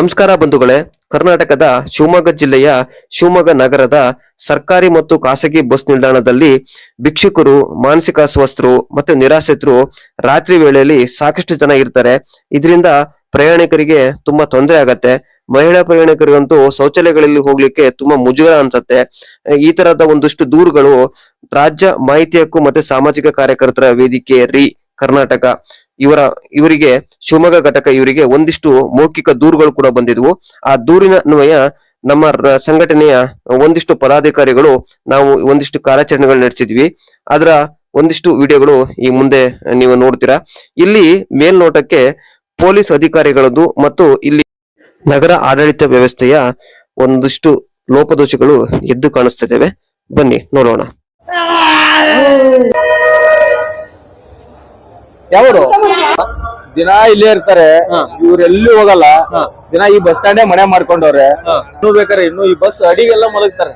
ನಮಸ್ಕಾರ ಬಂಧುಗಳೇ. ಕರ್ನಾಟಕದ ಶಿವಮೊಗ್ಗ ಜಿಲ್ಲೆಯ ಶಿವಮೊಗ್ಗ ನಗರದ ಸರ್ಕಾರಿ ಮತ್ತು ಖಾಸಗಿ ಬಸ್ ನಿಲ್ದಾಣದಲ್ಲಿ ಭಿಕ್ಷುಕರು, ಮಾನಸಿಕ ಅಸ್ವಸ್ಥರು ಮತ್ತು ನಿರಾಶ್ರಿತರು ರಾತ್ರಿ ವೇಳೆಯಲ್ಲಿ ಸಾಕಷ್ಟು ಜನ ಇರ್ತಾರೆ. ಇದರಿಂದ ಪ್ರಯಾಣಿಕರಿಗೆ ತುಂಬಾ ತೊಂದರೆ ಆಗತ್ತೆ. ಮಹಿಳಾ ಪ್ರಯಾಣಿಕರಿಗಂತೂ ಶೌಚಾಲಯಗಳಲ್ಲಿ ಹೋಗ್ಲಿಕ್ಕೆ ತುಂಬಾ ಮುಜುಗರ ಅನ್ಸತ್ತೆ. ಈ ತರದ ಒಂದಷ್ಟು ದೂರುಗಳು ರಾಜ್ಯ ಮಾಹಿತಿ ಹಕ್ಕು ಮತ್ತೆ ಸಾಮಾಜಿಕ ಕಾರ್ಯಕರ್ತರ ವೇದಿಕೆ ರಿ, ಕರ್ನಾಟಕ. ಇವರ, ಇವರಿಗೆ ಶಿವಮೊಗ್ಗ ಘಟಕ ಇವರಿಗೆ ಒಂದಿಷ್ಟು ಮೌಖಿಕ ದೂರುಗಳು ಕೂಡ ಬಂದಿದ್ವು. ಆ ದೂರಿನ ಅನ್ವಯ ನಮ್ಮ ಸಂಘಟನೆಯ ಒಂದಿಷ್ಟು ಪದಾಧಿಕಾರಿಗಳು ನಾವು ಒಂದಿಷ್ಟು ಕಾರ್ಯಾಚರಣೆಗಳು ನಡೆಸಿದ್ವಿ. ಅದರ ಒಂದಿಷ್ಟು ವಿಡಿಯೋಗಳು ಈ ಮುಂದೆ ನೀವು ನೋಡ್ತೀರಾ. ಇಲ್ಲಿ ಮೇಲ್ನೋಟಕ್ಕೆ ಪೊಲೀಸ್ ಅಧಿಕಾರಿಗಳದ್ದು ಮತ್ತು ಇಲ್ಲಿ ನಗರ ಆಡಳಿತ ವ್ಯವಸ್ಥೆಯ ಒಂದಿಷ್ಟು ಲೋಪದೋಷಗಳು ಎದ್ದು ಕಾಣಿಸ್ತಿದ್ದೇವೆ ಬನ್ನಿ, ನೋಡೋಣ. ಯಾವರು? ದಿನ ಇಲ್ಲೇ ಇರ್ತಾರೆ. ಇವ್ರೆಲ್ಲೂ ಹೋಗಲ್ಲ. ದಿನ ಈ ಬಸ್ ಸ್ಟ್ಯಾಂಡೇ ಮನೆ ಮಾಡ್ಕೊಂಡವ್ರೆ. ಇನ್ನೂ ಬೇಕಾರೆ ಇನ್ನು ಈ ಬಸ್ ಅಡಿಗೆಲ್ಲ ಮಲಗ್ತಾರೆ.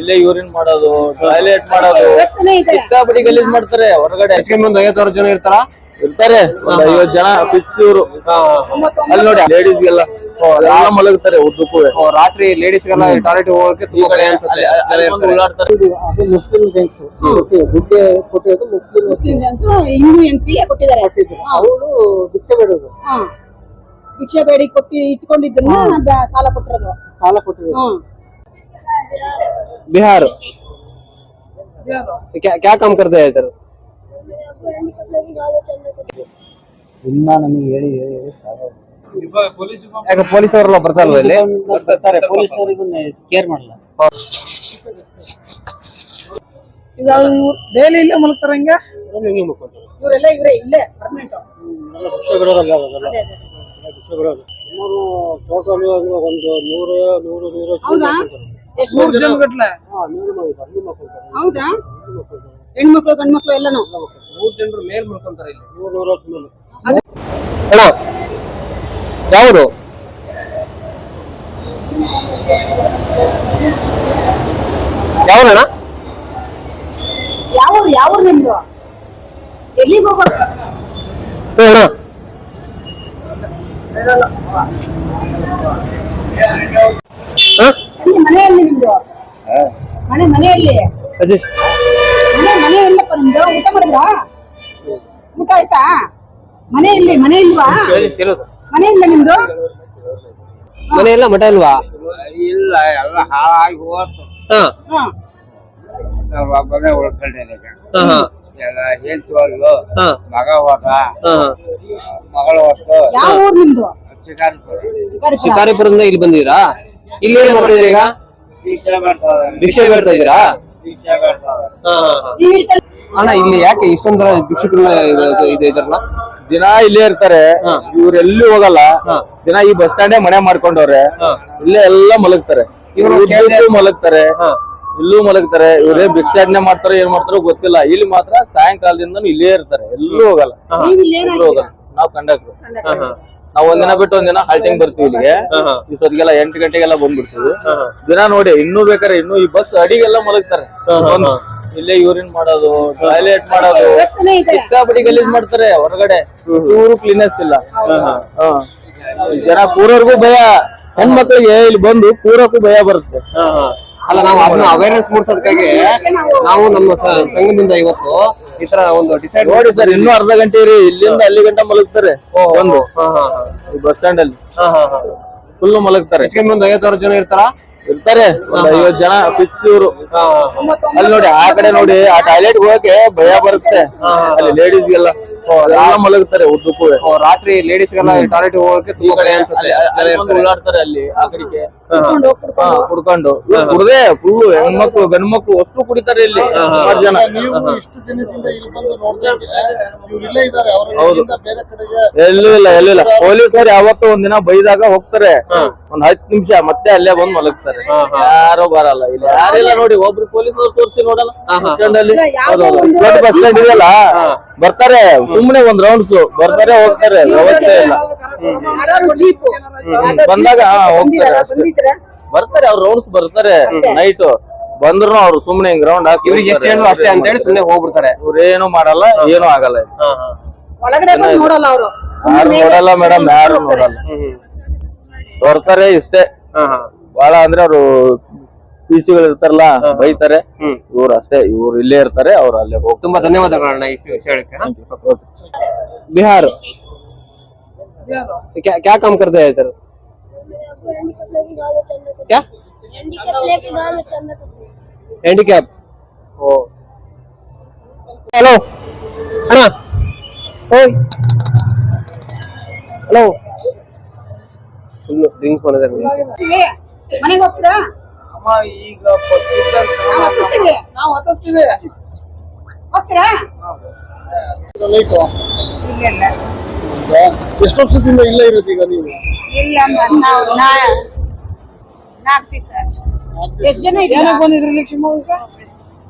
ಇಲ್ಲೇ ಯೂರಿನ್ ಮಾಡೋದು ಟಾಯ್ಲೆಟ್ ಮಾಡೋದು. ಸಿಕ್ಕಾಪಟ್ಟಿ ಗಲೀಜ್ ಮಾಡ್ತಾರೆ? ಹೊರಗಡೆ. ಒಂದ್ ಐವತ್ತಾರು ಜನ ಇರ್ತಾರ? ಇರ್ತಾರೆ. ಒಂದ್ ಐವತ್ ಜನ ಫಿಕ್ಸ್ ಇವ್ರು. ಅಲ್ಲಿ ನೋಡಿ ಲೇಡೀಸ್ಗೆಲ್ಲ ಎಲ್ಲ ಮಲಗ್ತಾರೆ ಉದ್ದಕ್ಕೂ ರಾತ್ರಿ ಲೇಡೀಸ್ಗೆಲ್ಲ ಟಾಯ್ಲೆಟ್ ಹೋಗಕ್ಕೆ ತುಂಬಾ ಭಯ ಅನ್ಸುತ್ತೆ ಜನ ಇರ್ತಾರೆ. ಉಳ್ಳಾಡ್ತಾರೆ ಅದು ಮುಸ್ಲಿಂ ಜೆಂಟ್ಸ್ ದುಡ್ಡು ಕೊಟ್ಟಿರೋದು ಮುಸ್ಲಿಂ ಮುಸ್ಲಿಂ ಜೆಂಟ್ಸ್ ಹಿಂದೂ ಹೆಂಗ್ಸಿಗೆ ಕೊಟ್ಟಿದ್ದಾರೆ ಅವಳು ಭಿಕ್ಷೆ ಬೇಡೋದು ಹಾ. ಭಿಕ್ಷೆ ಬೇಡಿ ಕೊಟ್ಟಿ ಇಟ್ಕೊಂಡಿದ್ದನ್ನ ಬ- ಸಾಲ ಕೊಟ್ಟಿರೋದು ಸಾಲ ಕೊಟ್ಟಿರೋದು ಹ್ಮ್ बिहार क्या क्या काम करते हैं इधर ಇನ್ನ ನಮಗೆ ಹೇಳಿ ಹೇಳಿ ಹೇಳಿ ಸಾಕಾಗಿದೆ. ಯಾಕೆ ಪೊಲೀಸ್ ಅವರೆಲ್ಲ ಬರ್ತಾರಲ್ವ ಇಲ್ಲಿ? ಬರ್ತಾರೆ ಪೊಲೀಸ್ನವರಿಗೂ ಕೇರ್ ಮಾಡಲ್ಲ. ಈಗ ಡೈಲಿ ಇಲ್ಲೇ ಮಲಗ್ತಾರ ಹಿಂಗ? ಇವರೆಲ್ಲ ಇವರೇ ಇಲ್ಲೇ ಪರ್ಮನೆಂಟ್ ಸುಮಾರು ಟೋಟಲ್ ಒಂದು ನೂರು ನೂರು ನೂರು ಹೌದಾ? ಎಷ್ಟು ಮೂರ್ ಜನ ಗಟ್ಲೆ? ನೂರು ಹೌದಾ? ಹೆಣ್ಮಕ್ಳು ಗಂಡ್ಮಕ್ಳು ಎಲ್ಲಾನು? ಮೂರ್ ಜನರು ಮೇಲ್ ಮಾಡ್ಕೊಂತಾರೆ ಇಲ್ಲಿ. ನೂರು ನೂರತ್ತು ಮೇಲೆ ಅಣ್ಣ ಯಾವುದು ಯಾವನಣ್ಣ ಯಾವ ಯಾವ ನಿಮ್ದು? ಎಲ್ಲಿಗೆ ಹೋಗೋದು? ಅಲ್ಲಿ ಮನೆಯಲ್ಲಿ ನಿಮ್ದು? ಮನೆ ಮನೆಯಲ್ಲಿ? ಅಜೇಶ್ ಮನೆ ಮನೆ ಎಲ್ಲಪ್ಪ ನಿಮ್ದು? ಊಟ ಮಾಡಿದ್ರಾ? ಊಟ ಆಯ್ತಾ? ಮನೆಯಲ್ಲಿ ಮನೆ ಇಲ್ವಾ ಮನೆ ಇಲ್ಲ ನಿಮ್ದು? ಮನೆ ಎಲ್ಲ ಮಠ ಅಲ್ವಾ? ಇಲ್ಲ ಎಲ್ಲ ಹಾಳಾಗಿ ಹೋಗ್ತು ಹಾ. ಹಾ. ನಾವ್ ಒಬ್ಬನೇ ಉಳ್ಕೊಂಡಿದ್ದೀವಿ ಹಾ ಹಾ. ಎಲ್ಲ ಹೆಂಡ್ತಿ ಹೋದ್ಲು ಹಾ. ಮಗ ಹೋದ ಹಾ ಮಗಳು ಹೊತ್ತು ಯಾವ ಊರ್ ನಿಮ್ದು? ಶಿಕಾರಿಪುರ. ಶಿಕಾರಿಪುರ. ಶಿಕಾರಿಪುರದಿಂದ ಇಲ್ಲಿ ಬಂದಿದ್ದೀರಾ? ಇಲ್ಲಿ ಏನ್ ಮಾಡ್ತಿದ್ದೀರಾ ಈಗ? ಭಿಕ್ಷೆ ಭಿಕ್ಷೆ ಬೇಡ್ತಾ ಇದ್ದೀರಾ? ಭಿಕ್ಷೆ ಮಾಡ್ತದ ಹಾ ಹಾ ಹಾ. ನೀವು ಇಷ್ಟೆಲ್ಲ ಅಣ್ಣ ಇಲ್ಲಿ ಯಾಕೆ ಇಷ್ಟೊಂದರ ಭಿಕ್ಷುಕರು ಇದೆ ಇದರಲ್ಲ? ದಿನ ಇಲ್ಲೇ ಇರ್ತಾರೆ. ಇವ್ರು ಎಲ್ಲಿ ಹೋಗಲ್ಲ. ದಿನ ಈ ಬಸ್ ಸ್ಟ್ಯಾಂಡೇ ಮನೆ ಮಾಡ್ಕೊಂಡವ್ರೆ. ಇಲ್ಲೇ ಎಲ್ಲ ಮಲಗ್ತಾರೆ. ಇವ್ರು ಮಲಗ್ತಾರೆ. ಇಲ್ಲೂ ಮಲಗ್ತಾರೆ. ಇವ್ರೇ ಭಿಕ್ಷಾಟನೆ ಮಾಡ್ತಾರೋ ಏನ್ ಮಾಡ್ತಾರೋ ಗೊತ್ತಿಲ್ಲ. ಇಲ್ಲಿ ಮಾತ್ರ ಸಾಯಂಕಾಲದಿಂದ ಇಲ್ಲೇ ಇರ್ತಾರೆ. ಎಲ್ಲೂ ಹೋಗಲ್ಲ. ಎಲ್ಲೂ ಹೋಗಲ್ಲ. ನಾವ್ ಕಂಡಕ್ಟರ್. ನಾವ್ ಒಂದಿನ ಬಿಟ್ಟು ಒಂದಿನ ಹಾಲ್ಟಿಂಗ್ ಬರ್ತೀವಿ ಇಲ್ಲಿಗೆ. ಇಷ್ಟೊತ್ತಿಗೆಲ್ಲ ಎಂಟು ಗಂಟೆಗೆಲ್ಲ ಬಂದ್ಬಿಡ್ತೀವಿ. ದಿನ ನೋಡಿ ಇನ್ನೂ ಬೇಕಾರೆ ಇನ್ನೂ ಈ ಬಸ್ ಅಡಿಗೆಲ್ಲ ಮಲಗ್ತಾರೆ. ಇಲ್ಲೇ ಯೂರಿನ್ ಮಾಡೋದು ಟಾಯ್ಲೆಟ್ ಮಾಡೋದು ಸಿಕ್ಕಾಪಟ್ಟಿ ಗಲೀಜ್ ಮಾಡ್ತಾರೆ ಹೊರಗಡೆ ಚೂರು ಕ್ಲೀನೆಸ್ ಇಲ್ಲ. ಹಾ. ಜನ ಕೂರೋರ್ಗೂ ಭಯ ಹೆಣ್ಮಕ್ಳಿಗೆ ಇಲ್ಲಿ ಬಂದು ಕೂರಕ್ಕೂ ಭಯ ಬರುತ್ತೆ. ಹಾ, ಹಾ. ಅಲ್ಲ ನಾವು ಅದನ್ನ ಅವೇರ್ನೆಸ್ ಮೂಡಿಸೋದಕ್ಕಾಗಿ ನಾವು ನಮ್ಮ ಸಂಘದಿಂದ ಇವತ್ತು ಈ ತರ ಒಂದು ಡಿಸೈಡ್ ನೋಡಿ ಸರ್ ಇನ್ನೂ ಅರ್ಧ ಗಂಟೆ ರೀ ಇಲ್ಲಿಂದ ಅಲ್ಲಿ ಗಂಟ ಮಲಗ್ತಾರೆ ಒಂದು ಬಸ್ ಸ್ಟ್ಯಾಂಡ್ ಅಲ್ಲಿ. ಫುಲ್ ಮಲಗ್ತಾರೆ. ಒಂದು ಐವತ್ತಾರು ಜನ ಇರ್ತಾರ? ಇರ್ತಾರೆ ಒಂದ್ ಐವತ್ ಜನ ಫಿಕ್ಸ್ ಇವ್ರು. ಅಲ್ಲಿ ನೋಡಿ ಆ ಕಡೆ ನೋಡಿ ಆ ಟಾಯ್ಲೆಟ್ ಹೋಗಕ್ಕೆ ಭಯ ಬರುತ್ತೆ. ಅಲ್ಲಿ ಲೇಡೀಸ್ ಎಲ್ಲ ಮಲಗುತ್ತಾರೆ ಉದ್ದಕ್ಕೂ. ರಾತ್ರಿ ಲೇಡೀಸ್ಗೆಲ್ಲ ಟಾಯ್ಲೆಟ್ ಹೋಗಕ್ಕೆ ತುಂಬಾ. ಉಳ್ಳಾಡ್ತಾರೆ ಅಲ್ಲಿ ಆ ಕಡೆಗೆ. ಕುಡ್ಕೊಂಡು ಕುಡ್ದೆ ಫುಲ್ ಹೆಣ್ಮಕ್ಳು ಗಂಡ್ ಮಕ್ಳು ಅಷ್ಟು ಕುಡಿತಾರೆ ಇಲ್ಲಿ ಸುಮಾರು ಜನ. ನೀವು ಇಷ್ಟು ದಿನದಿಂದ ಇಲ್ಲಿ ಬಂದು ನೋಡ್ದಂಗೆ ಇವ್ರು ಇಲ್ಲೇ ಇದಾರೆ ಹೌದು. ಬೇರೆ ಕಡೆಗೆ ಎಲ್ಲೂ ಇಲ್ಲ ಎಲ್ಲೂ ಇಲ್ಲ. ಪೊಲೀಸರು ಯಾವತ್ತೂ ಒಂದಿನ ಬೈದಾಗ ಹೋಗ್ತಾರೆ. ಒಂದ್ ಹತ್ತು ನಿಮಿಷ ಮತ್ತೆ ಅಲ್ಲೇ ಬಂದ್ ಮಲಗ್ತಾರೆ. ಯಾರೋ ಬರಲ್ಲ. ಇಲ್ಲಿ ಯಾರಿಲ್ಲ ನೋಡಿ ಒಬ್ರು ಪೊಲೀಸರು ತೋರಿಸಿ ನೋಡಲ್ಲ? ಬಸ್ ಸ್ಟ್ಯಾಂಡ್ ಅಲ್ಲಿ ದೊಡ್ಡ ಬಸ್ ಸ್ಟ್ಯಾಂಡ್ ಇದೆಯಲ್ಲ? ಬರ್ತಾರೆ. ಸುಮ್ಮನೆ ಒಂದ್ ರೌಂಡ್ಸ್ ಬರ್ತಾರೆ ಹೋಗ್ತಾರೆ. ವ್ಯವಸ್ಥೆ ಇಲ್ಲ. ಬಂದಾಗ ಹೋಗ್ತಾರೆ ಅಷ್ಟೇ. ಬರ್ತಾರೆ ಅವ್ರ ರೌಂಡ್ಸ್ ಬರ್ತಾರೆ ನೈಟ್ ಬಂದ್ರು ಅವ್ರು ಸುಮ್ನೆ ಹಿಂಗ್ ರೌಂಡ್ ಹಾಕಿ ಇವ್ರಿಗೆ ಎಷ್ಟು ಹೇಳಿದ್ರು ಅಷ್ಟೇ ಅಂತ ಹೇಳಿ ಸುಮ್ಮನೆ ಹೋಗ್ಬಿಡ್ತಾರೆ ಇವ್ರೇನು ಮಾಡಲ್ಲ ಏನು ಆಗಲ್ಲ ಇಲ್ಲಿ. ಒಳಗಡೆ ಬಂದು ನೋಡಲ್ಲ ಅವರು ಯಾರು ನೋಡಲ್ಲ ಮೇಡಮ್ ಯಾರು ನೋಡಲ್ಲ ಬರ್ತಾರೆ ಇಷ್ಟೇ ಹಾ ಹಾ ಬಹಳ ಅಂದ್ರೆ ಅವರು ಪಿ ಸಿಗಳು ಇರ್ತಾರಲ್ಲ ಬೈತಾರೆ ಹ್ಮ್. ಇವ್ರು ಅಷ್ಟೇ ಇವ್ರು ಇಲ್ಲೇ ಇರ್ತಾರೆ ಅವ್ರು ಅಲ್ಲೇ ಹೋಗ್ತಾರೆ ತುಂಬಾ ಧನ್ಯವಾದಗಳನ್ನ ಈ ವಿಷಯ ಹೇಳಕ್ಕೆ हाँ? बिहार क्या क्या काम करते हैं इधर क्या हैंडीकैप लेके गांव में चलना करते हैं हैंडीकैप ओ हेलो ಅಣ್ಣ ಓಯ್ ಹಲೋ ಫುಲ್ ಡ್ರಿಂಕ್ಸ್ ಮಾಡಿದ್ದಾರೆ ಮನೆಗೆ ಹೋಗ್ತೀರಾ ಈಗ ನಾವು ಹತ್ತಿಸ್ತೀವಿ ನಾವು ಹತ್ತಿಸ್ತೀವಿ ಹೋಗ್ತೀರಾ ಇಲ್ಲ ಇಲ್ಲ ಎಷ್ಟು ವರ್ಷದಿಂದ ಇಲ್ಲೇ ಇರೋದು ಈಗ ನೀವು? ಇಲ್ಲ ನಾವು ನಾಲ್ಕು ದಿವಸ. ಎಷ್ಟು ಜನ ಏನಕ್ಕೆ ಬಂದಿದ್ರಿ ನೀವು ಶಿವಮೊಗ್ಗಕ್ಕೆ?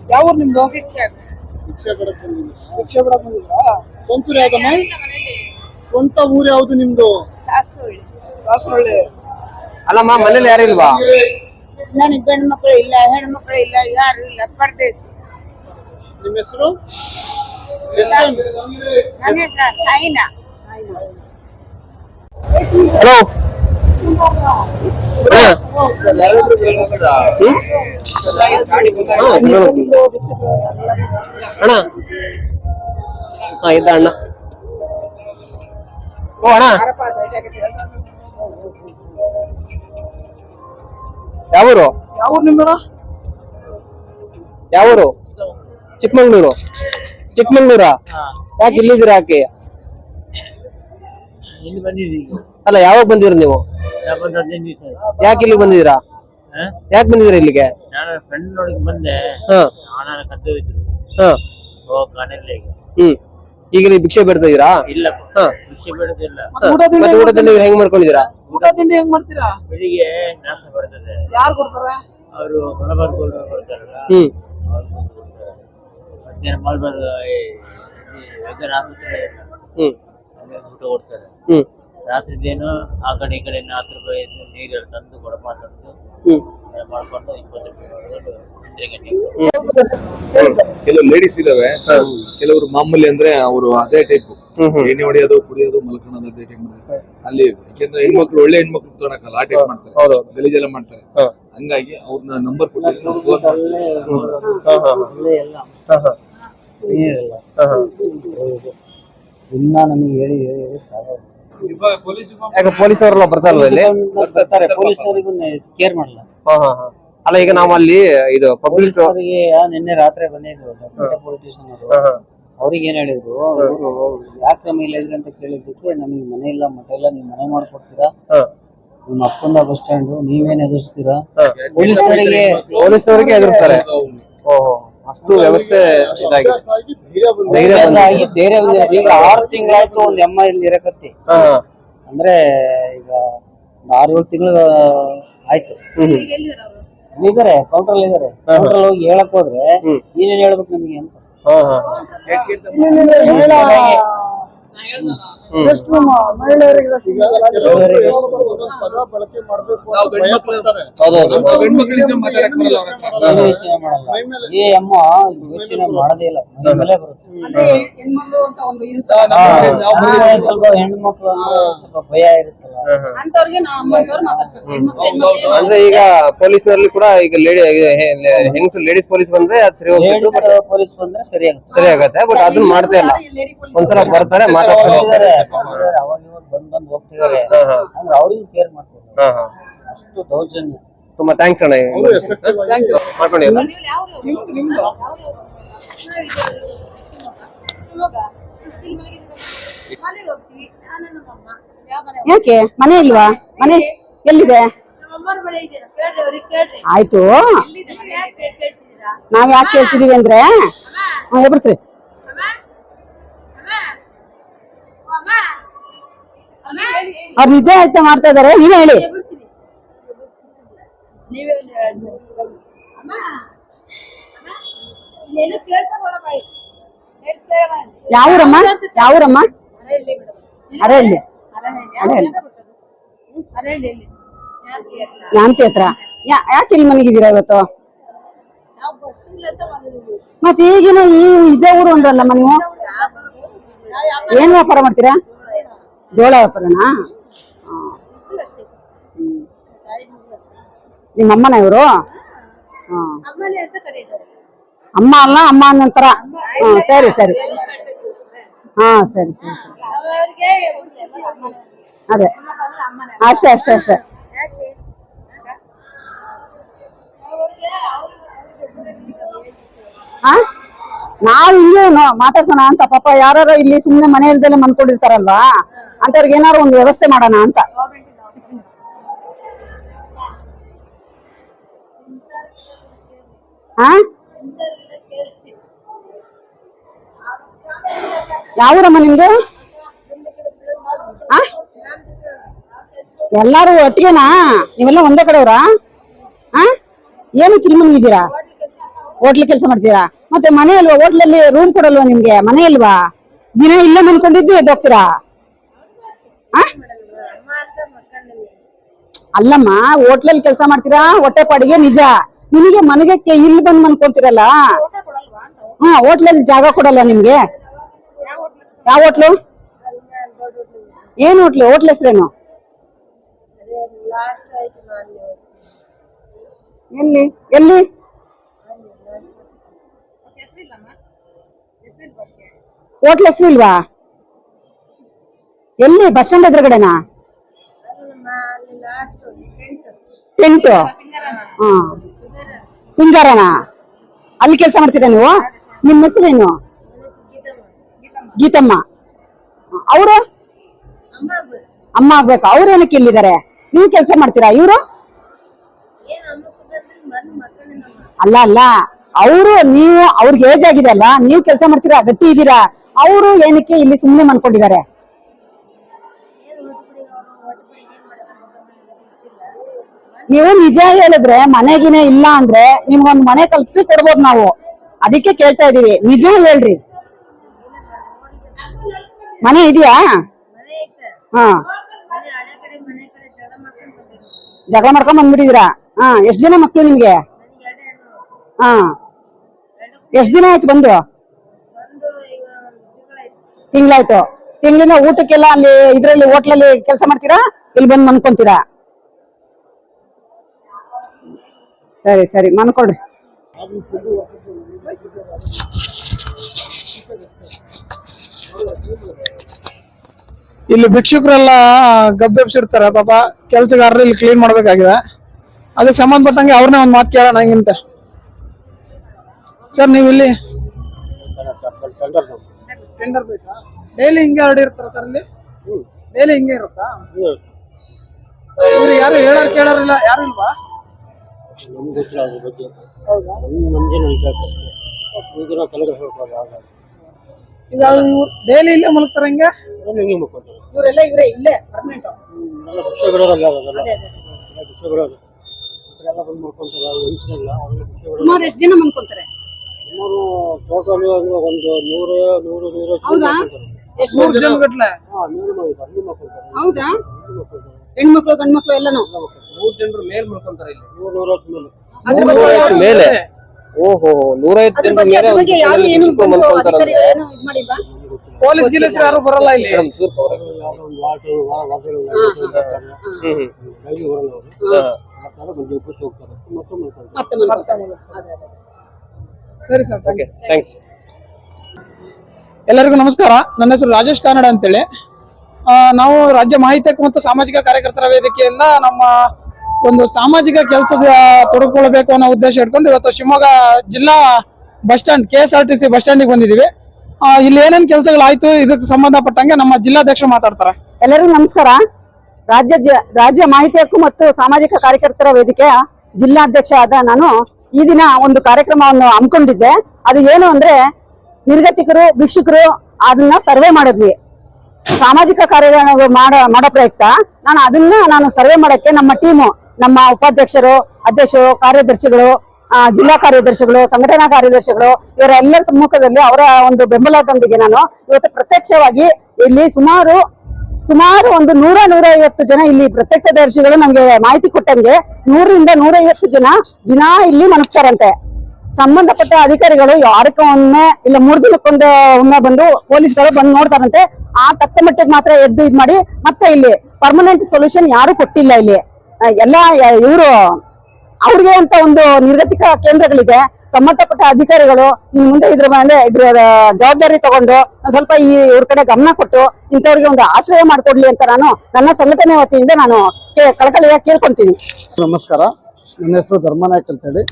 ಯಾವ ಊರು ನಿಮ್ದು? ಭಿಕ್ಷೆ ಬಿಡಕ್ ಬಂದಿದ್ದೀರಾ? ಶಿಕ್ಷೆ ಬಿಡಕ್ ಬಂದಿದ್ರಾ? ಸ್ವಂತ ಊರು ಯಾವ್ದಮ್ಮ ಸ್ವಂತ ಊರು ಯಾವ್ದು ನಿಮ್ದು? ಸಾಸುಳ್ಳಿ ಸಾಸರಳ್ಳಿ ಅಲ್ಲಮ್ಮ ಮನೇಲಿ ಯಾರು ಇಲ್ವಾ? ನನಗೆ ಗಂಡು ಮಕ್ಕಳು ಇಲ್ಲ ಹೆಣ್ಮಕ್ಳು ಇಲ್ಲ ಯಾರು ಇಲ್ಲ ಪರದೇಶ. ನಿಮ್ಮ ಹೆಸರು? ನನ್ನ ಹೆಸರು ಸೈನಾ. ಹಲೋ ಅಣ್ಣ. ಹಾ ಇದ್ದ ಅಣ್ಣ. ಓ ಅಣ್ಣ. ಯಾವೂರು? ಯಾವೂರು ಚಿಕ್ಕಮಂಗ್ಳೂರು. ಚಿಕ್ಕಮಂಗ್ಳೂರಾ? ಯಾಕೆ ಇಲ್ಲಿದ್ದೀರಾ ಯಾಕೆ ಇಲ್ಲಿ ಬಂದಿದ್ದೀವಿ ಅಲ್ಲ ಯಾವಾಗ ಬಂದಿರ ನೀವು ಒಂದು ಹದಿನೈದು ದಿವಸ ಆಯ್ತು ಯಾಕೆ ಇಲ್ಲಿಗೆ ಬಂದಿದ್ದೀರಾ ಹಾ? ಯಾಕೆ ಬಂದಿದ್ದೀರಾ ಇಲ್ಲಿಗೆ ನಾನು ಫ್ರೆಂಡ್ ನೋಡಿ ಬಂದೆ ಹಾ ಅವನ ಕದ್ದು ಇದ್ರು ಹಾ ಹೋಗ್ ಕಾಣಿಲ್ಲ ಈಗ ಹ್ಮ್ ಈಗ ನೀವು ಭಿಕ್ಷೆ ಬೇಡ್ತಾ ಇದೀರಾ ಇಲ್ಲ ಹಾ. ಭಿಕ್ಷೆ ಬೇಡ ಊಟ ತಿಂಡಿ ಮತ್ತೆ ಊಟ ತಿಂಡಿ ಹೆಂಗ್ ಮಾಡ್ಕೊಂಡಿದ್ದೀರಾ ಊಟ ತಿಂಡಿ ಹೆಂಗ್ ಮಾಡ್ತೀರಾ ಬೆಳಿಗ್ಗೆ ನಾಶ ಬರ್ತದೆ ಯಾರು ಕೊಡ್ತಾರೆ ಅವರು ಮಲಬಾರ್ ಕೊಡ್ತಾರಲ್ಲ ಹ್ಮ್ ಅವ್ರು ಬಂದು ಕೊಡ್ತಾರೆ. ಮಧ್ಯಾಹ್ನ ಮಲಬಾರ್ ಆಸ್ಪತ್ರೆ ಹ್ಮ್ ಊಟ ಕೊಡ್ತಾರೆ ರಾತ್ರಿದೇನು ಆ ಕಡೆ ಈ ಕಡೆ ನಾಲ್ಕು ರೂಪಾಯಿ ನೀರು ತಂದು ಕೊಡಪ ತಂದು ಮಾಡ್ಕೊಂಡು ಇಪ್ಪತ್ತು ರೂಪಾಯಿ ಕೆಲವು ಲೇಡೀಸ್ ಇದಾವೆ. ಕೆಲವರು ಮಾಮೂಲಿ ಅಂದ್ರೆ ಅವರು ಅದೇ ಟೈಪ್ ಎಣ್ಣೆ ಹೊಡೆಯೋದು ಕುಡಿಯೋದು ಮಲ್ಕೊಳ್ಳೋದು ಅದೇ ಟೈಪ್ ಅಲ್ಲಿ ಯಾಕೆಂದ್ರೆ ಹೆಣ್ಮಕ್ಳು ಒಳ್ಳೆ ಹೆಣ್ಮಕ್ಳು ತೊಗೊಳಕಲ್ಲ ಆ ಟೈಪ್ ಮಾಡ್ತಾರೆ. ಹೌದು. ಗಲೀಜೆಲ್ಲ ಮಾಡ್ತಾರೆ. ಹಾ. ಹಂಗಾಗಿ ಅವ್ರನ್ನ ನಂಬರ್ ಕೊಟ್ಟಿದ್ದೀನಿ ಇನ್ನ ನಮಗೆ ಹೇಳಿ ಹೇಳಿ ಹೇಳಿ ಸಾಕಾಗಿದೆ ಯಾಕೆ ಪೊಲೀಸ್ ಅವರೆಲ್ಲ ಬರ್ತಾರಲ್ವ ಇಲ್ಲಿ? ಬರ್ತಾರೆ ಪೊಲೀಸ್ನವರಿಗೂ ಕೇರ್ ಮಾಡಲ್ಲ. ಹಾ ಹಾ ಹಾ. ಅಲ್ಲ ಈಗ ನಾವು ಅಲ್ಲಿ ಇದು ಪಬ್ಲಿಕ್ ಪೊಲೀಸ್ನವರಿಗೆ ನಿನ್ನೆ ರಾತ್ರಿ ಬಂದಿದ್ರು ದೊಡ್ಡ ಪೊಲಿಟಿಷಿಯನ್ ಅವರು. ಅವ್ರಿಗೆ ಏನ್ ಹೇಳಿದ್ರು? ಇವರು ಯಾಕೆ ಕ್ರಮ ಇಲ್ಲ ಇದ್ರಿ ಅಂತ ಕೇಳಿದ್ದಕ್ಕೆ ನಮಗೆ ಮನೆ ಇಲ್ಲ ಮಠ ಇಲ್ಲ ನೀವು ಮನೆ ಮಾಡ್ಕೊಡ್ತೀರಾ? ನಿಮ್ಮ ಅಪ್ಪಂದ ಬಸ್ ಸ್ಟ್ಯಾಂಡ್ ನೀವೇನ್ ಎದುರಿಸ್ತೀರಾ? ಪೊಲೀಸ್ನವರಿಗೆ ಪೊಲೀಸ್ನವರಿಗೆ ಎದುರಿಸ್ತಾರೆ. ಓಹೋ. ಅಷ್ಟು ವ್ಯವಸ್ಥೆ ಧೈರ್ಯ. ಈಗ ಆರು ತಿಂಗಳಾಯ್ತು ಒಂದ್ ಎಮ್ಮ ಇಲ್ಲಿ ಇರಕತ್ತಿ. ಅಂದ್ರೆ ಈಗ ಒಂದ್ ಆರು ಏಳು ತಿಂಗಳು ಆಯ್ತು. ಇದಾರೆ ಕೌಂಟರ್ ಇದಾರೆ. ಕೌಂಟರ್ ಹೋಗಿ ಹೇಳಕ್ ಹೋದ್ರೆ. ನೀನೇನ್ ಹೇಳ್ಬೇಕು ನಮಗೆ ಅಂತ. ಹಾ ಹಾ. ಎಷ್ಟು ಮಹಿಳೆಯರಿಗೆ ಪದ ಬಳಕೆ ಮಾಡ್ಬೇಕು ಏನು ಯೋಚನೆ ಮಾಡದೇ ಅಮ್ಮ ಯೋಚನೆ ಮಾಡೋದೇ ಇಲ್ಲ. ಮೇಲೆ ಬರುತ್ತೆ. ಸ್ವಲ್ಪ ಹೆಣ್ಮಕ್ಳು ಸ್ವಲ್ಪ ಭಯ ಇರುತ್ತಲ್ಲ ಅಂತವ್ರಿಗೆ ನಾವು ಅಮ್ಮಂತವ್ರು ಹೆಣ್ಮಕ್ಳು ಅಂದ್ರೆ ಈಗ ಪೊಲೀಸ್ನಲ್ಲಿ ಕೂಡ ಈಗ ಲೇಡಿ ಹೆಂಗ್ಸ್ ಲೇಡೀಸ್ ಪೊಲೀಸ್ ಬಂದ್ರೆ ಅದು ಸರಿ ಹೋಗ್ತಿತ್ತು ಬಟ್ ಪೊಲೀಸ್ ಬಂದ್ರೆ ಸರಿ ಆಗುತ್ತೆ. ಸರಿ ಆಗತ್ತೆ ಬಟ್ ಅದನ್ನ ಮಾಡ್ತಾ ಇಲ್ಲ. ಒಂದ್ಸಲ ಬರ್ತಾರೆ ಮಾತಾಡ್ತಾರೆ. ಹೋಗ್ತಿದಾರೆ, ಹೋಗ್ತಿದಾರೆ, ಅವಾಗ ಇವಾಗ ಬಂದ್ ಬಂದ್ ಹೋಗ್ತಿದಾರೆ ಅಂದ್ರೆ ಅವ್ರಿಗೆ ಕೇರ್ ಮಾಡ್ತಾರೆ ಅಷ್ಟು ದೌರ್ಜನ್ಯ. ತುಂಬಾ ಥ್ಯಾಂಕ್ಸ್ ಅಣ್ಣ. ಮಾಡ್ಕೊಂಡು ನಿಮ್ದು ಯಾಕೆ? ಮನೆ ಇಲ್ವಾ? ಮನೆ ಎಲ್ಲಿದೆ? ಆಯ್ತು. ನಾವ್ ಯಾಕೆ ಹೇಳ್ತಿದೀವಿ ಅಂದ್ರೆ? ಹಾ, ಅವ್ರ ನಿದ್ದೆ ಆಯ್ತಾ ಮಾಡ್ತಾ ಇದಾರೆ? ನೀವೇ ಹೇಳಿ. ಯಾವೂರಮ್ಮ? ಯಾವೂರಮ್ಮ? ಯಾಕೆ ಯಾಂತಿ ಹತ್ರ ಯಾ- ಯಾಕೆ ಇಲ್ಲಿ ಮನೆಗಿದ್ದೀರಾ ಇವತ್ತು? ಮತ್ತೆ ಈಗಿನ ಈ ಇದೇ ಊರು ಅಂದ್ರಲ್ಲಮ್ಮ ನೀವು ಏನು ವ್ಯಾಪಾರ ಮಾಡ್ತೀರಾ? ಜೋಳ ವ್ಯಾಪಾರನಾ. ನಿಮ್ಮ ಅಮ್ಮನ ಇವರು? ಅಮ್ಮ ಅಲ್ಲ ಅಮ್ಮ ಅನ್ನಂತರ ಸರಿ ಸರಿ. ಹಾ ಸರಿ ಸರಿ ಸರಿ. ಅದೇ. ಅಷ್ಟೇ ಅಷ್ಟೇ ಅಷ್ಟೇ. ಹಾ ನಾವು ಇಲ್ಲೇ ಮಾತಾಡ್ಸೋಣ ಅಂತ. ಪಾಪ ಯಾರು ಇಲ್ಲಿ ಸುಮ್ಮನೆ ಮನೆ ಇಲ್ದಲೆ ಮನ್ಕೊಂಡಿರ್ತಾರಲ್ವಾ? ಅಂತವ್ರಿಗೆ ಏನಾರು ಒಂದು ವ್ಯವಸ್ಥೆ ಮಾಡೋಣ ಅಂತ. ಆ ಯಾವೂರಮ್ಮ ನಿಮ್ದು? ಎಲ್ಲಾರು ಒಟ್ಟಿಗೆನಾ? ನೀವೆಲ್ಲ ಒಂದೇ ಕಡೆಯವ್ರಾ? ಆ? ಏನು ಇಲ್ಲಿ ಮನ್ಗಿದ್ದೀರಾ ಹೋಟ್ಲ್ ಕೆಲಸ ಮಾಡ್ತೀರಾ? ಮತ್ತೆ ಮನೆ ಅಲ್ವಾ ಹೋಟ್ಲಲ್ಲಿ ರೂಮ್ ಕೊಡಲ್ವಾ ನಿಮ್ಗೆ? ಮನೆ ಅಲ್ವಾ ದಿನ ಇಲ್ಲೇ ಮನ್ಕೊಂಡಿದ್ದು ಎದ್ದೋಗ್ತೀರಾ? ಅಲ್ಲಮ್ಮ ಹೋಟ್ಲಲ್ಲಿ ಕೆಲಸ ಮಾಡ್ತೀರಾ? ಹೊಟ್ಟೆ ಪಾಡಿಗೆ ನಿಜ. ನಿಮಗೆ ಮನೆಗೆ ಇಲ್ಲಿ ಬಂದು ಮನ್ಕೊಂತೀರಲ್ಲ ಹಾ ಹೋಟ್ಲಲ್ಲಿ ಜಾಗ ಕೊಡಲ್ವಾ ನಿಮ್ಗೆ? ಯಾವ ಹೋಟ್ಲು? ಏನ್ ಹೋಟ್ಲು? ಹೋಟ್ಲ್ ಹೆಸರೇನು? ಎಲ್ಲಿ? ಎಲ್ಲಿ? ಹೋಟ್ಲ್ ಹೆಸರು ಇಲ್ವಾ ಎಲ್ಲಿ? ಬಸ್ ಸ್ಟ್ಯಾಂಡ್ ಎದುರುಗಡೆನಾ? ಟೆಂಟ್. ಹಾ. ಪಿಂಗಾರನಾ. ಅಲ್ಲಿ ಕೆಲಸ ಮಾಡ್ತೀರಾ ನೀವು? ನಿಮ್ಮ ಹೆಸರೇನು? ಗೀತಮ್ಮ. ಅವರು? ಅಮ್ಮ ಆಗ್ಬೇಕು. ಅವ್ರು ಏನಕ್ಕೆ ಇಲ್ಲಿದ್ದಾರೆ? ನೀವು ಕೆಲಸ ಮಾಡ್ತೀರಾ? ಇವರು? ಅಲ್ಲ ಅಲ್ಲ. ಅವರು, ನೀವು, ಅವ್ರಿಗೆ ಏಜ್ ಆಗಿದೆ ಅಲ್ಲ ನೀವು ಕೆಲಸ ಮಾಡ್ತೀರಾ? ಗಟ್ಟಿ ಇದ್ದೀರಾ? ಅವರು ಏನಕ್ಕೆ ಇಲ್ಲಿ ಸುಮ್ಮನೆ ಮನ್ಕೊಂಡಿದ್ದಾರೆ ನೀವು ನಿಜ ಹೇಳಿದ್ರೆ ಮನೆಗಿನೇ ಇಲ್ಲ ಅಂದ್ರೆ ನಿಮ್ಗೊಂದು ಮನೆ ಕಲ್ಸಿ ಕೊಡ್ಬೋದು ನಾವು. ಅದಕ್ಕೆ ಕೇಳ್ತಾ ಇದೀವಿ ನಿಜ ಹೇಳ್ರಿ. ಮನೆ ಇದೆಯಾ? ಹಾ. ಜಗಳ ಮಾಡ್ಕೊಂಡ್ ಬಂದ್ಬಿಟ್ಟಿದೀರಾ ಹಾ ಎಷ್ಟ್ ಜನ ಮಕ್ಳು ನಿಮ್ಗೆ? ಹಾ. ಎಷ್ಟ್ ದಿನ ಆಯ್ತು ಬಂದು? ತಿಂಗ್ಳಾಯ್ತು. ತಿಂಗಳಿಂದ ಊಟಕ್ಕೆಲ್ಲ ಅಲ್ಲಿ ಇದ್ರಲ್ಲಿ ಹೋಟ್ಲಲ್ಲಿ ಕೆಲಸ ಮಾಡ್ತೀರಾ? ಇಲ್ಲಿ ಬಂದು ಮನ್ಕೊಂತೀರಾ? ಸರಿ ಸರಿ. ಮನ್ಕೊಳ್ರಿ. ಇಲ್ಲಿ ಭಿಕ್ಷುಕರೆಲ್ಲ ಗಬ್ಬೆಬ್ಸಿರ್ತಾರೆ, ಪಾಪ ಕೆಲಸಗಾರರು ಇಲ್ಲಿ ಕ್ಲೀನ್ ಮಾಡ್ಬೇಕಾಗಿದೆ. ಅದಕ್ಕೆ ಸಂಬಂಧಪಟ್ಟಂಗೆ ಅವ್ರನ್ನೇ ಒಂದು ಮಾತು ಕೇಳೋಣ ಹಂಗಿಂತ. ಸರ್, ನೀವು ಇಲ್ಲಿ ಡೈಲಿ ಹಿಂಗೆ ಇರ್ತಾರ ಸರ್ ಇಲ್ಲಿ? ಡೈಲಿ ಹಿಂಗೆ ಇರುತ್ತಾ? ಇವ್ರು ಯಾರು ಹೇಳೋರು ಕೇಳೋರಿಲ್ಲ, ಯಾರು ಇಲ್ವಾ? ನಮ್ಗೆ ಗೊತ್ತಿಲ್ಲ ಅದ್ರ ಬಗ್ಗೆ. ನಮ್ಗೆ ನಮ್ಗೆ ಡೈಲಿ ಇಲ್ಲೇ ಮಲಗ್ತಾರ ಹಿಂಗೆ? ಹಿಂಗೆ ಇವರೆಲ್ಲ ಇವರೇ ಇಲ್ಲೇ ಪರ್ಮನೆಂಟ್ ಸುಮಾರು ಎಷ್ಟು ಜನ ಮಲ್ಕೊಂತಾರೆ? ಸುಮಾರು ಟೋಟಲ್ ಒಂದು ನೂರು ನೂರು ನೂರು ಹೌದಾ? ಜನ ಗಟ್ಲೆ? ಹೌದಾ? ಹೆಣ್ಮಕ್ಳು ಗಂಡ್ಮಕ್ಳು ಎಲ್ಲಾನು? ಮೂರ್ ಜನರು ಮೇಲ್ ಮಲ್ಕೊಂತಾರೆ ಇಲ್ಲಿ. ನೂರು ನೂರತ್ತು ಮೇಲೆ. ಓಹೋ ನೂರೈವತ್ತು ಜನರ ಮೇಲೆ ಪೊಲೀಸ್ ಗಿಲೀಸ್ ಯಾರು ಬರಲ್ಲ ಇಲ್ಲಿ. ಮೇಡಮ್ ಚೂರ್ ಹ್ಮ್ ಹ್ಮ್. ಹಾ. ಸರಿ ಸರ್ ಓಕೆ ಥ್ಯಾಂಕ್ಸ್ ಎಲ್ಲರಿಗೂ ನಮಸ್ಕಾರ. ನನ್ನ ಹೆಸರು ರಾಜೇಶ್ ಕಾನಡ ಅಂತೇಳಿ. ಆ, ನಾವು ರಾಜ್ಯ ಮಾಹಿತಿ ಹಕ್ಕು ಮತ್ತು ಸಾಮಾಜಿಕ ಕಾರ್ಯಕರ್ತರ ವೇದಿಕೆಯಿಂದ ನಮ್ಮ ಒಂದು ಸಾಮಾಜಿಕ ಕೆಲಸದ ತೊಡಗಿಕೊಳ್ಬೇಕು ಅನ್ನೋ ಉದ್ದೇಶ ಇಟ್ಕೊಂಡು ಇವತ್ತು ಶಿವಮೊಗ್ಗ ಜಿಲ್ಲಾ bus stand K S R T C bus ಸ್ಟ್ಯಾಂಡಿಗೆ ಬಂದಿದ್ದೀವಿ. ಇಲ್ಲಿ ಏನೇನ್ ಕೆಲಸಗಳಾಯ್ತು, ಇದಕ್ಕೆ ಸಂಬಂಧಪಟ್ಟಂಗೆ ನಮ್ಮ ಜಿಲ್ಲಾಧ್ಯಕ್ಷರು ಮಾತಾಡ್ತಾರೆ. ಎಲ್ಲರಿಗೂ ನಮಸ್ಕಾರ. ರಾಜ್ಯ ರಾಜ್ಯ ಮಾಹಿತಿ ಹಕ್ಕು ಮತ್ತು ಸಾಮಾಜಿಕ ಕಾರ್ಯಕರ್ತರ ವೇದಿಕೆಯ ಜಿಲ್ಲಾಧ್ಯಕ್ಷ ಆದ ನಾನು ಈ ದಿನ ಒಂದು ಕಾರ್ಯಕ್ರಮವನ್ನು ಹಮ್ಮಿಕೊಂಡಿದ್ದೆ. ಅದು ಏನು ಅಂದ್ರೆ ನಿರ್ಗತಿಕರು, ಭಿಕ್ಷುಕರು ಅದನ್ನ ಸರ್ವೆ ಮಾಡಿದ್ವಿ. ಸಾಮಾಜಿಕ ಕಾರ್ಯಗಳನ್ನು ಮಾಡೋ ಪ್ರಯುಕ್ತ. ನಾನು ಅದನ್ನ ನಾನು ಸರ್ವೆ ಮಾಡಕ್ಕೆ ನಮ್ಮ ಟೀಮು ನಮ್ಮ ಉಪಾಧ್ಯಕ್ಷರು, ಅಧ್ಯಕ್ಷರು, ಕಾರ್ಯದರ್ಶಿಗಳು ಜಿಲ್ಲಾ ಕಾರ್ಯದರ್ಶಿಗಳು, ಸಂಘಟನಾ ಕಾರ್ಯದರ್ಶಿಗಳು, ಇವರೆಲ್ಲರ ಸಮ್ಮುಖದಲ್ಲಿ ಅವರ ಒಂದು ಬೆಂಬಲದೊಂದಿಗೆ ನಾನು ಇವತ್ತು ಪ್ರತ್ಯಕ್ಷವಾಗಿ ಇಲ್ಲಿ ಸುಮಾರು ಸುಮಾರು ಒಂದು ನೂರ ನೂರ ಐವತ್ತು ಜನ ಇಲ್ಲಿ ಪ್ರತ್ಯಕ್ಷದರ್ಶಿಗಳು ನಮ್ಗೆ ಮಾಹಿತಿ ಕೊಟ್ಟಂಗೆ ನೂರರಿಂದ ನೂರೈವತ್ತು ಜನ ದಿನಾ ಇಲ್ಲಿ ಮನಗ್ತಾರಂತೆ ಸಂಬಂಧಪಟ್ಟ ಅಧಿಕಾರಿಗಳು ವಾರಕ್ಕೆ ಒಮ್ಮೆ ಇಲ್ಲ ಮೂರ್ ದಿನಕ್ಕೊಂದು ಒಮ್ಮೆ ಬಂದು ಪೊಲೀಸ್ಗಳು ಬಂದು ನೋಡ್ತಾರಂತೆ. ಆ ತಕ್ಕ ಮಟ್ಟಿಗೆ ಮಾತ್ರ ಎದ್ದು ಇದ್ ಮಾಡಿ ಮತ್ತೆ ಇಲ್ಲಿ ಪರ್ಮನೆಂಟ್ ಸೊಲ್ಯೂಷನ್ ಯಾರು ಕೊಟ್ಟಿಲ್ಲ ಇಲ್ಲಿ. ಎಲ್ಲ ಇವರು ಅವ್ರಿಗೆ ಅಂತ ಒಂದು ನಿರ್ಗತಿಕ ಕೇಂದ್ರಗಳಿದೆ. ಸಂಬಂಧಪಟ್ಟ ಅಧಿಕಾರಿಗಳು ಇನ್ ಮುಂದೆ ಇದ್ರ ಮೇಲೆ ಇದ್ರ ಜವಾಬ್ದಾರಿ ತಗೊಂಡು ಸ್ವಲ್ಪ ಈ ಇವ್ರ ಕಡೆ ಗಮನ ಕೊಟ್ಟು ಇಂಥವ್ರಿಗೆ ಒಂದು ಆಶ್ರಯ ಮಾಡಿಕೊಡ್ಲಿ ಅಂತ ನಾನು ನನ್ನ ಸಂಘಟನೆ ವತಿಯಿಂದ ನಾನು ಕಳಕಳಿಯ ಕೇಳ್ಕೊಂತೀನಿ. ನಮಸ್ಕಾರ. ನನ್ನ ಹೆಸರು ಧರ್ಮನಾಯಕ್ ಅಂತೇಳಿ.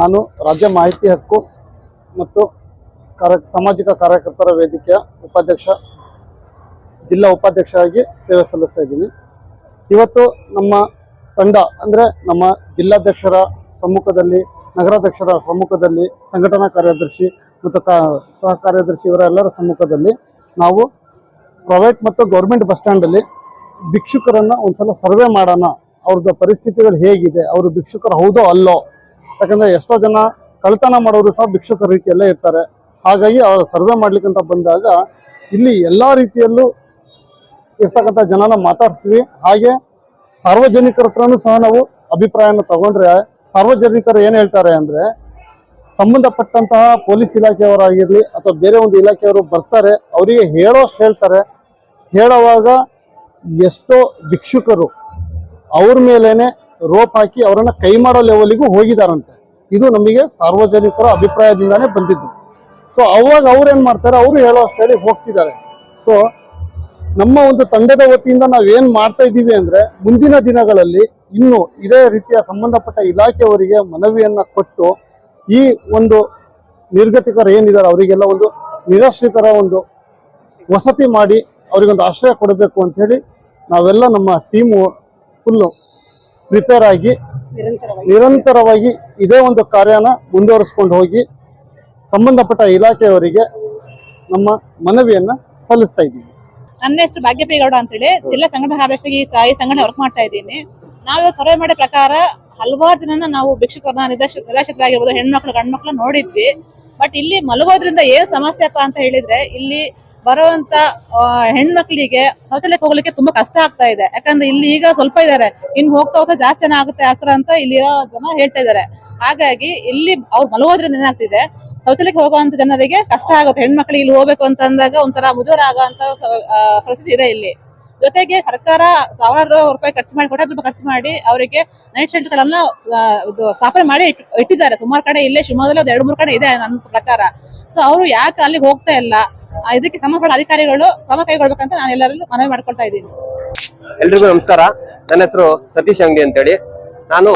ನಾನು ರಾಜ್ಯ ಮಾಹಿತಿ ಹಕ್ಕು ಮತ್ತು ಕಾರ್ಯ, ಸಾಮಾಜಿಕ ಕಾರ್ಯಕರ್ತರ ವೇದಿಕೆಯ ಉಪಾಧ್ಯಕ್ಷ, ಜಿಲ್ಲಾ ಉಪಾಧ್ಯಕ್ಷರಾಗಿ ಸೇವೆ ಸಲ್ಲಿಸ್ತಾ ಇದ್ದೀನಿ. ಇವತ್ತು ನಮ್ಮ ತಂಡ ಅಂದರೆ ನಮ್ಮ ಜಿಲ್ಲಾಧ್ಯಕ್ಷರ ಸಮ್ಮುಖದಲ್ಲಿ, ನಗರಾಧ್ಯಕ್ಷರ ಸಮ್ಮುಖದಲ್ಲಿ, ಸಂಘಟನಾ ಕಾರ್ಯದರ್ಶಿ ಮತ್ತು ಕಾ ಸಹ ಕಾರ್ಯದರ್ಶಿ ಇವರೆಲ್ಲರ ಸಮ್ಮುಖದಲ್ಲಿ ನಾವು ಪ್ರೈವೇಟ್ ಮತ್ತು ಗೌರ್ಮೆಂಟ್ ಬಸ್ ಸ್ಟ್ಯಾಂಡಲ್ಲಿ ಭಿಕ್ಷುಕರನ್ನ ಒಂದ್ಸಲ ಸರ್ವೆ ಮಾಡೋಣ, ಅವ್ರದ್ದು ಪರಿಸ್ಥಿತಿಗಳು ಹೇಗಿದೆ, ಅವರು ಭಿಕ್ಷುಕರು ಹೌದೋ ಅಲ್ಲೋ. ಯಾಕಂದ್ರೆ ಎಷ್ಟೋ ಜನ ಕಳ್ತನ ಮಾಡೋರು ಸಹ ಭಿಕ್ಷುಕರ ರೀತಿಯಲ್ಲೇ ಇರ್ತಾರೆ. ಹಾಗಾಗಿ ಅವರ ಸರ್ವೆ ಮಾಡ್ಲಿಕ್ಕಂತ ಬಂದಾಗ ಇಲ್ಲಿ ಎಲ್ಲಾ ರೀತಿಯಲ್ಲೂ ಇರ್ತಕ್ಕಂಥ ಜನನ ಮಾತಾಡ್ಸ್ತೀವಿ. ಹಾಗೆ ಸಾರ್ವಜನಿಕರ ಹತ್ರನೂ ಸಹ ನಾವು ಅಭಿಪ್ರಾಯನ ತಗೊಂಡ್ರೆ ಸಾರ್ವಜನಿಕರು ಏನ್ ಹೇಳ್ತಾರೆ ಅಂದ್ರೆ ಸಂಬಂಧಪಟ್ಟಂತಹ ಪೊಲೀಸ್ ಇಲಾಖೆಯವರಾಗಿರ್ಲಿ ಅಥವಾ ಬೇರೆ ಒಂದು ಇಲಾಖೆಯವರು ಬರ್ತಾರೆ, ಅವರಿಗೆ ಹೇಳೋಷ್ಟು ಹೇಳ್ತಾರೆ. ಹೇಳುವಾಗ ಎಷ್ಟೋ ಭಿಕ್ಷುಕರು ಅವ್ರ ಮೇಲೇನೆ ರೋಪ್ ಹಾಕಿ ಅವರನ್ನ ಕೈ ಮಾಡೋ ಲೆವೆಲಿಗೂ ಹೋಗಿದಾರಂತೆ. ಇದು ನಮಗೆ ಸಾರ್ವಜನಿಕರ ಅಭಿಪ್ರಾಯದಿಂದಾನೇ ಬಂದಿದ್ದು. ಸೊ ಅವಾಗ ಅವ್ರು ಏನ್ ಮಾಡ್ತಾರೆ, ಅವರು ಹೇಳೋ ಅಷ್ಟು ಹೋಗ್ತಿದ್ದಾರೆ. ಸೊ ನಮ್ಮ ಒಂದು ತಂಡದ ವತಿಯಿಂದ ನಾವು ಏನ್ ಮಾಡ್ತಾ ಇದ್ದೀವಿ ಅಂದ್ರೆ ಮುಂದಿನ ದಿನಗಳಲ್ಲಿ ಇನ್ನು ಇದೇ ರೀತಿಯ ಸಂಬಂಧಪಟ್ಟ ಇಲಾಖೆಯವರಿಗೆ ಮನವಿಯನ್ನ ಕೊಟ್ಟು ಈ ಒಂದು ನಿರ್ಗತಿಕರು ಏನಿದ್ದಾರೆ ಅವರಿಗೆಲ್ಲ ಒಂದು ನಿರಾಶ್ರಿತರ ಒಂದು ವಸತಿ ಮಾಡಿ ಅವರಿಗೊಂದು ಆಶ್ರಯ ಕೊಡಬೇಕು ಅಂತ ಹೇಳಿ ನಾವೆಲ್ಲ ನಮ್ಮ ಟೀಮು ಫುಲ್ಲು ಪ್ರಿಪೇರ್ ಆಗಿ ನಿರಂತರವಾಗಿ ಇದೇ ಒಂದು ಕಾರ್ಯನ ಮುಂದುವರಿಸ್ಕೊಂಡು ಹೋಗಿ ಸಂಬಂಧಪಟ್ಟ ಇಲಾಖೆಯವರಿಗೆ ನಮ್ಮ ಮನವಿಯನ್ನು ಸಲ್ಲಿಸ್ತಾ ಇದ್ದೀವಿ. ನನ್ನ ಹೆಸರು ಭಾಗ್ಯಪ್ರಿಯ ಗೌಡ ಅಂತೇಳಿ ಜಿಲ್ಲಾ ಸಂಘಟನಾ ಕಾರ್ಯದರ್ಶಿಯಾಗಿ ಈ ಸಂಘಟನೆ ವರ್ಕ್ ಮಾಡ್ತಾ ಇದ್ದೀನಿ. ನಾವು ಸರ್ವೆ ಮಾಡೋ ಪ್ರಕಾರ ಹಲವಾರು ಜನನ ನಾವು ಭಿಕ್ಷುಕರನ್ನ ನಿರ್ದೇಶ ನಿರಾಶ್ರಿತರಾಗಿರ್ಬೋದು ಹೆಣ್ಮಕ್ಳು, ಗಂಡ್ಮಕ್ಳು ನೋಡಿದ್ವಿ. ಬಟ್ ಇಲ್ಲಿ ಮಲಗೋದ್ರಿಂದ ಏನ್ ಸಮಸ್ಯೆಪ್ಪ ಅಂತ ಹೇಳಿದ್ರೆ, ಇಲ್ಲಿ ಬರುವಂತ ಹೆಣ್ಮಕ್ಳಿಗೆ ಶೌಚಾಲಯಕ್ಕೆ ಹೋಗ್ಲಿಕ್ಕೆ ತುಂಬಾ ಕಷ್ಟ ಆಗ್ತಾ ಇದೆ. ಯಾಕಂದ್ರೆ ಇಲ್ಲಿ ಈಗ ಸ್ವಲ್ಪ ಇದಾರೆ. ಇನ್ ಹೋಗ್ತಾ ಹೋಗ್ತಾ ಜಾಸ್ತಿ ಆಗುತ್ತೆ, ಆಗ್ತಾರ ಅಂತ ಇಲ್ಲಿರೋ ಜನ ಹೇಳ್ತಾ ಇದಾರೆ. ಹಾಗಾಗಿ ಇಲ್ಲಿ ಅವ್ರು ಮಲಗೋದ್ರಿಂದ ಏನಾಗ್ತಿದೆ, ಶೌಚಾಲಯಕ್ಕೆ ಹೋಗುವಂತ ಜನರಿಗೆ ಕಷ್ಟ ಆಗುತ್ತೆ. ಹೆಣ್ಮಕ್ಳಿಗೆ ಇಲ್ಲಿ ಹೋಗ್ಬೇಕು ಅಂತ ಅಂದಾಗ ಒಂಥರ ಮುಜುಗರ ಆಗುವಂತ ಪರಿಸ್ಥಿತಿ ಇದೆ ಇಲ್ಲಿ. ಜೊತೆಗೆ ಸರ್ಕಾರ ಸಾವಿರಾರು ರೂಪಾಯಿ ಖರ್ಚು ಮಾಡಿ ಕೋಟ್ಯಾಂತರ ರೂಪಾಯಿ ಖರ್ಚು ಮಾಡಿ ಅವರಿಗೆ ನೈಟ್ ಶೆಲ್ಟರ್ ಗಳನ್ನ ಸ್ಥಾಪನೆ ಮಾಡಿ ಇಟ್ಟಿದ್ದಾರೆ. ಸುಮಾರು ಕಡೆ ಇಲ್ಲೇ ಶಿವಮೊಗ್ಗದಲ್ಲಿ ಎರಡು ಮೂರು ಕಡೆ ಇದೆ ನನ್ನ ಪ್ರಕಾರ. ಸೊ ಅವರು ಯಾಕೆ ಅಲ್ಲಿಗೆ ಹೋಗ್ತಾ ಇಲ್ಲ? ಇದಕ್ಕೆ ಸಂಬಂಧಪಟ್ಟ ಅಧಿಕಾರಿಗಳು ಕ್ರಮ ಕೈಗೊಳ್ಬೇಕಂತ ನಾನು ಎಲ್ಲರಲ್ಲೂ ಮನವಿ ಮಾಡ್ಕೊಳ್ತಾ ಇದ್ದೀನಿ. ಎಲ್ರಿಗೂ ನಮಸ್ಕಾರ. ನನ್ನ ಹೆಸರು ಸತೀಶ್ ಅಂಗಡಿ ಅಂತೇಳಿ. ನಾನು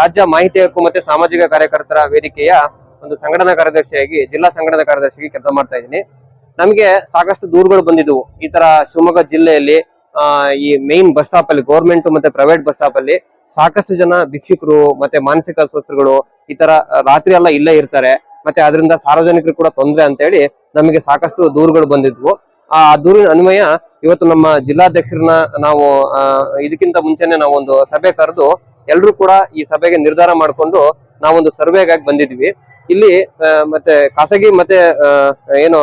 ರಾಜ್ಯ ಮಾಹಿತಿ ಹಕ್ಕು ಮತ್ತೆ ಸಾಮಾಜಿಕ ಕಾರ್ಯಕರ್ತರ ವೇದಿಕೆಯ ಒಂದು ಸಂಘಟನಾ ಕಾರ್ಯದರ್ಶಿಯಾಗಿ, ಜಿಲ್ಲಾ ಸಂಘಟನಾ ಕಾರ್ಯದರ್ಶಿಯಾಗಿ ಕೆಲಸ ಮಾಡ್ತಾ ಇದ್ದೀನಿ. ನಮಗೆ ಸಾಕಷ್ಟು ದೂರುಗಳು ಬಂದಿದ್ವು. ಈ ತರ ಶಿವಮೊಗ್ಗ ಜಿಲ್ಲೆಯಲ್ಲಿ ಈ ಮೇನ್ ಬಸ್ ಸ್ಟಾಪ್ ಅಲ್ಲಿ ಗೌರ್ಮೆಂಟ್ ಮತ್ತೆ ಪ್ರೈವೇಟ್ ಬಸ್ ಸ್ಟಾಪ್ ಅಲ್ಲಿ ಸಾಕಷ್ಟು ಜನ ಭಿಕ್ಷುಕರು ಮತ್ತೆ ಮಾನಸಿಕ ಅಸ್ವಸ್ಥರುಗಳು ಈ ತರ ರಾತ್ರಿ ಎಲ್ಲ ಇಲ್ಲೇ ಇರ್ತಾರೆ. ಮತ್ತೆ ಅದರಿಂದ ಸಾರ್ವಜನಿಕರು ಕೂಡ ತೊಂದರೆ ಅಂತ ಹೇಳಿ ನಮಗೆ ಸಾಕಷ್ಟು ದೂರುಗಳು ಬಂದಿದ್ವು. ಆ ದೂರಿನ ಅನ್ವಯ ಇವತ್ತು ನಮ್ಮ ಜಿಲ್ಲಾಧ್ಯಕ್ಷರನ್ನ ನಾವು ಇದಕ್ಕಿಂತ ಮುಂಚೆನೆ ನಾವು ಒಂದು ಸಭೆ ಕರೆದು ಎಲ್ರು ಕೂಡ ಈ ಸಭೆಗೆ ನಿರ್ಧಾರ ಮಾಡಿಕೊಂಡು ನಾವೊಂದು ಸರ್ವೆಗಾಗಿ ಬಂದಿದ್ವಿ. ಇಲ್ಲಿ ಮತ್ತೆ ಖಾಸಗಿ, ಮತ್ತೆ ಏನು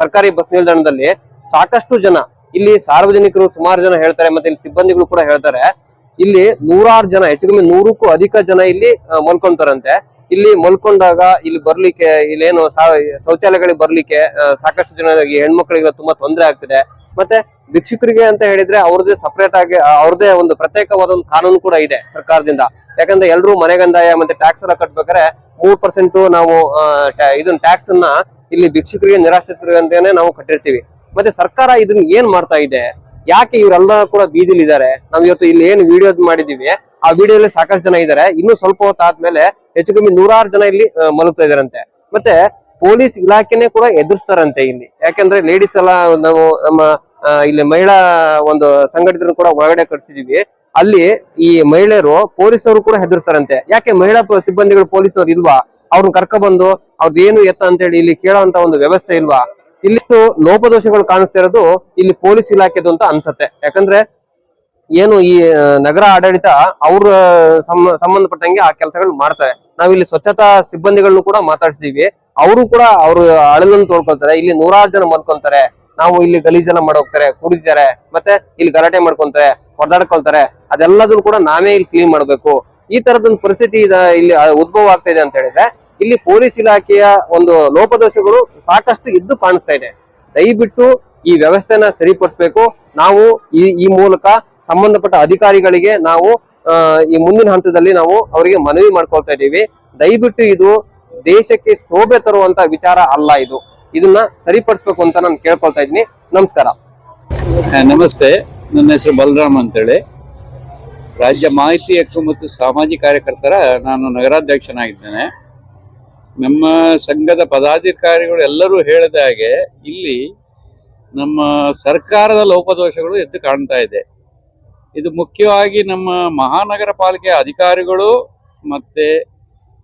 ಸರ್ಕಾರಿ ಬಸ್ ನಿಲ್ದಾಣದಲ್ಲಿ ಸಾಕಷ್ಟು ಜನ, ಇಲ್ಲಿ ಸಾರ್ವಜನಿಕರು ಸುಮಾರು ಜನ ಹೇಳ್ತಾರೆ, ಮತ್ತೆ ಇಲ್ಲಿ ಸಿಬ್ಬಂದಿಗಳು ಕೂಡ ಹೇಳ್ತಾರೆ. ಇಲ್ಲಿ ನೂರಾರು ಜನ, ಹೆಚ್ಚು ಕಮ್ಮಿ ನೂರಕ್ಕೂ ಅಧಿಕ ಜನ ಇಲ್ಲಿ ಮಲ್ಕೊಂತಾರಂತೆ. ಇಲ್ಲಿ ಮಲ್ಕೊಂಡಾಗ ಇಲ್ಲಿ ಬರ್ಲಿಕ್ಕೆ, ಇಲ್ಲೇನು ಶೌಚಾಲಯಗಳಿಗೆ ಬರ್ಲಿಕ್ಕೆ ಸಾಕಷ್ಟು ಜನ ಹೆಣ್ಮಕ್ಳಿಗೆ ತುಂಬಾ ತೊಂದರೆ ಆಗ್ತಿದೆ. ಮತ್ತೆ ಭಿಕ್ಷುಕರಿಗೆ ಅಂತ ಹೇಳಿದ್ರೆ ಅವ್ರದೇ ಸಪರೇಟ್ ಆಗಿ ಅವ್ರದೇ ಒಂದು ಪ್ರತ್ಯೇಕವಾದ ಒಂದು ಕಾನೂನು ಕೂಡ ಇದೆ ಸರ್ಕಾರದಿಂದ. ಯಾಕಂದ್ರೆ ಎಲ್ಲರೂ ಮನೆಗಂದಾಯ ಮತ್ತೆ ಟ್ಯಾಕ್ಸ್ ಎಲ್ಲ ಕಟ್ಬೇಕಾದ್ರೆ ಮೂರ್ ಪರ್ಸೆಂಟ್ ನಾವು ಇದನ್ನ ಟ್ಯಾಕ್ಸ್ ಅನ್ನ ಇಲ್ಲಿ ಭಿಕ್ಷುಕರಿಗೆ, ನಿರಾಶ್ರಿತರಿಗೆ ಅಂತಾನೆ ನಾವು ಕಟ್ಟಿರ್ತೀವಿ. ಮತ್ತೆ ಸರ್ಕಾರ ಇದನ್ನ ಏನ್ ಮಾಡ್ತಾ ಇದೆ? ಯಾಕೆ ಇವರೆಲ್ಲ ಕೂಡ ಬೀದಿಲಿದ್ದಾರೆ? ನಾವ್ ಇವತ್ತು ಇಲ್ಲಿ ಏನ್ ವಿಡಿಯೋ ಮಾಡಿದೀವಿ ಆ ವಿಡಿಯೋಲಿ ಸಾಕಷ್ಟು ಜನ ಇದ್ದಾರೆ. ಇನ್ನು ಸ್ವಲ್ಪ ಹೊತ್ತಾದ್ಮೇಲೆ ಹೆಚ್ಚು ಕಮ್ಮಿ ನೂರಾರು ಜನ ಇಲ್ಲಿ ಮಲಗ್ತಾ ಇದಾರಂತೆ ಮತ್ತೆ ಪೊಲೀಸ್ ಇಲಾಖೆನೆ ಕೂಡ ಎದುರಿಸ್ತಾರಂತೆ ಇಲ್ಲಿ. ಯಾಕಂದ್ರೆ ಲೇಡೀಸ್ ಎಲ್ಲ ನಾವು ನಮ್ಮ ಇಲ್ಲಿ ಮಹಿಳಾ ಒಂದು ಸಂಘಟಿತರನ್ನು ಕೂಡ ಒಳಗಡೆ ಕಟ್ಸಿದೀವಿ ಅಲ್ಲಿ ಈ ಮಹಿಳೆಯರು ಪೊಲೀಸರು ಕೂಡ ಹೆದರ್ಸ್ತಾರಂತೆ. ಯಾಕೆ ಮಹಿಳಾ ಸಿಬ್ಬಂದಿಗಳು ಪೊಲೀಸ್ನವ್ರು ಇಲ್ವಾ? ಅವ್ರನ್ನ ಕರ್ಕೊಬಂದು ಅವ್ರದ್ದು ಏನು ಎತ್ತ ಅಂತ ಹೇಳಿ ಇಲ್ಲಿ ಕೇಳೋಂತ ಒಂದು ವ್ಯವಸ್ಥೆ ಇಲ್ವಾ? ಇಲ್ಲಿಷ್ಟು ಲೋಪದೋಷಗಳು ಕಾಣಿಸ್ತಾ ಇರೋದು ಇಲ್ಲಿ ಪೊಲೀಸ್ ಇಲಾಖೆದು ಅಂತ ಅನ್ಸತ್ತೆ. ಯಾಕಂದ್ರೆ ಏನು ಈ ನಗರ ಆಡಳಿತ ಅವ್ರ ಸಂಬಂಧಪಟ್ಟಂಗೆ ಆ ಕೆಲಸಗಳನ್ನ ಮಾಡ್ತಾರೆ. ನಾವಿಲ್ಲಿ ಸ್ವಚ್ಛತಾ ಸಿಬ್ಬಂದಿಗಳನ್ನು ಕೂಡ ಮಾತಾಡ್ಸಿದೀವಿ. ಅವರು ಕೂಡ ಅವ್ರ ಅಳಲನ್ನು ತೋಡ್ಕೊಳ್ತಾರೆ ಇಲ್ಲಿ ನೂರಾರು ಜನ ಮಲ್ಕೊಂತಾರೆ. ನಾವು ಇಲ್ಲಿ ಗಲೀಜೆಲ್ಲ ಮಾಡೋಗ್ತಾರೆ ಕುಡಿತಾರೆ ಮತ್ತೆ ಇಲ್ಲಿ ಗಲಾಟೆ ಮಾಡ್ಕೊಂತಾರೆ, ಹೊಡೆದಾಡ್ಕೊಳ್ತಾರೆ. ಅದೆಲ್ಲದನ್ನು ಕೂಡ ನಾವೇ ಇಲ್ಲಿ ಕ್ಲೀನ್ ಮಾಡ್ಬೇಕು. ಈ ತರದೊಂದು ಪರಿಸ್ಥಿತಿ ಇಲ್ಲಿ ಉದ್ಭವ ಆಗ್ತಾ ಇದೆ ಅಂತ ಹೇಳಿದ್ರೆ, ಇಲ್ಲಿ ಪೊಲೀಸ್ ಇಲಾಖೆಯ ಒಂದು ಲೋಪದೋಷಗಳು ಸಾಕಷ್ಟು ಇದ್ದು ಕಾಣಿಸ್ತಾ ಇದೆ. ದಯವಿಟ್ಟು ಈ ವ್ಯವಸ್ಥೆನ ಸರಿಪಡಿಸ್ಬೇಕು. ನಾವು ಈ ಈ ಮೂಲಕ ಸಂಬಂಧಪಟ್ಟ ಅಧಿಕಾರಿಗಳಿಗೆ ನಾವು ಈ ಮುಂದಿನ ಹಂತದಲ್ಲಿ ನಾವು ಅವರಿಗೆ ಮನವಿ ಮಾಡ್ಕೊಳ್ತಾ ಇದ್ದೀವಿ. ದಯವಿಟ್ಟು ಇದು ದೇಶಕ್ಕೆ ಶೋಭೆ ತರುವಂತ ವಿಚಾರ ಅಲ್ಲ ಇದು. ಇದನ್ನ ಸರಿಪಡಿಸ್ಬೇಕು ಅಂತ ನಾನು ಕೇಳ್ಕೊಳ್ತಾ ಇದ್ದೀನಿ. ನಮಸ್ಕಾರ. ನಮಸ್ತೆ. ನನ್ನ ಹೆಸರು ಬಲರಾಮ್ ಅಂತೇಳಿ. ರಾಜ್ಯ ಮಾಹಿತಿ ಹಕ್ಕು ಮತ್ತು ಸಾಮಾಜಿಕ ಕಾರ್ಯಕರ್ತರ ನಾನು ನಗರಾಧ್ಯಕ್ಷನಾಗಿದ್ದೇನೆ. ನಮ್ಮ ಸಂಘದ ಪದಾಧಿಕಾರಿಗಳು ಎಲ್ಲರೂ ಹೇಳಿದ ಹಾಗೆ ಇಲ್ಲಿ ನಮ್ಮ ಸರ್ಕಾರದ ಲೋಪದೋಷಗಳು ಎದ್ದು ಕಾಣ್ತಾ ಇದೆ. ಇದು ಮುಖ್ಯವಾಗಿ ನಮ್ಮ ಮಹಾನಗರ ಪಾಲಿಕೆ ಅಧಿಕಾರಿಗಳು ಮತ್ತೆ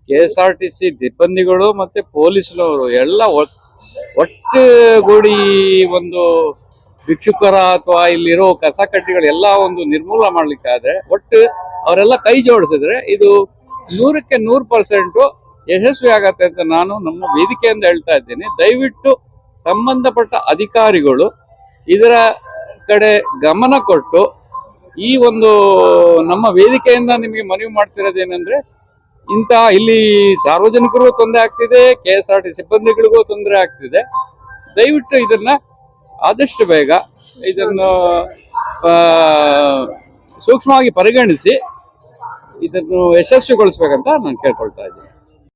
K S R T C ಸಿಬ್ಬಂದಿಗಳು ಮತ್ತೆ ಪೊಲೀಸ್ನವರು ಎಲ್ಲ ಒಟ್ಟು ಒಟ್ಟುಗೂಡಿ ಒಂದು ಭಿಕ್ಷುಕರ ಅಥವಾ ಇಲ್ಲಿರೋ ಕಸ ಕಡ್ಡಿಗಳೆಲ್ಲ ಒಂದು ನಿರ್ಮೂಲ ಮಾಡ್ಲಿಕ್ಕಾದ್ರೆ ಒಟ್ಟು ಅವರೆಲ್ಲ ಕೈ ಜೋಡಿಸಿದ್ರೆ ಇದು ನೂರಕ್ಕೆ ನೂರು ಪರ್ಸೆಂಟು ಯಶಸ್ವಿ ಆಗತ್ತೆ ಅಂತ ನಾನು ನಮ್ಮ ವೇದಿಕೆಯಿಂದ ಹೇಳ್ತಾ ಇದ್ದೇನೆ. ದಯವಿಟ್ಟು ಸಂಬಂಧಪಟ್ಟ ಅಧಿಕಾರಿಗಳು ಇದರ ಕಡೆ ಗಮನ ಕೊಟ್ಟು ಈ ಒಂದು ನಮ್ಮ ವೇದಿಕೆಯಿಂದ ನಿಮಗೆ ಮನವಿ ಮಾಡ್ತಿರೋದೇನೆಂದ್ರೆ, ಇಂಥ ಇಲ್ಲಿ ಸಾರ್ವಜನಿಕರಿಗೂ ತೊಂದರೆ ಆಗ್ತಿದೆ ಕೆ ಎಸ್ ಆರ್ ಟಿ ಸಿಬ್ಬಂದಿಗಳಿಗೂ ತೊಂದರೆ ಆಗ್ತಿದೆ. ದಯವಿಟ್ಟು ಇದನ್ನ ಆದಷ್ಟು ಬೇಗ ಇದನ್ನು ಸೂಕ್ಷ್ಮವಾಗಿ ಪರಿಗಣಿಸಿ, ಇದನ್ನು ಯಶಸ್ವಿಗೊಳಿಸ್ಬೇಕಂತ ನಾನು ಕೇಳ್ಕೊಳ್ತಾ ಇದ್ದೀನಿ.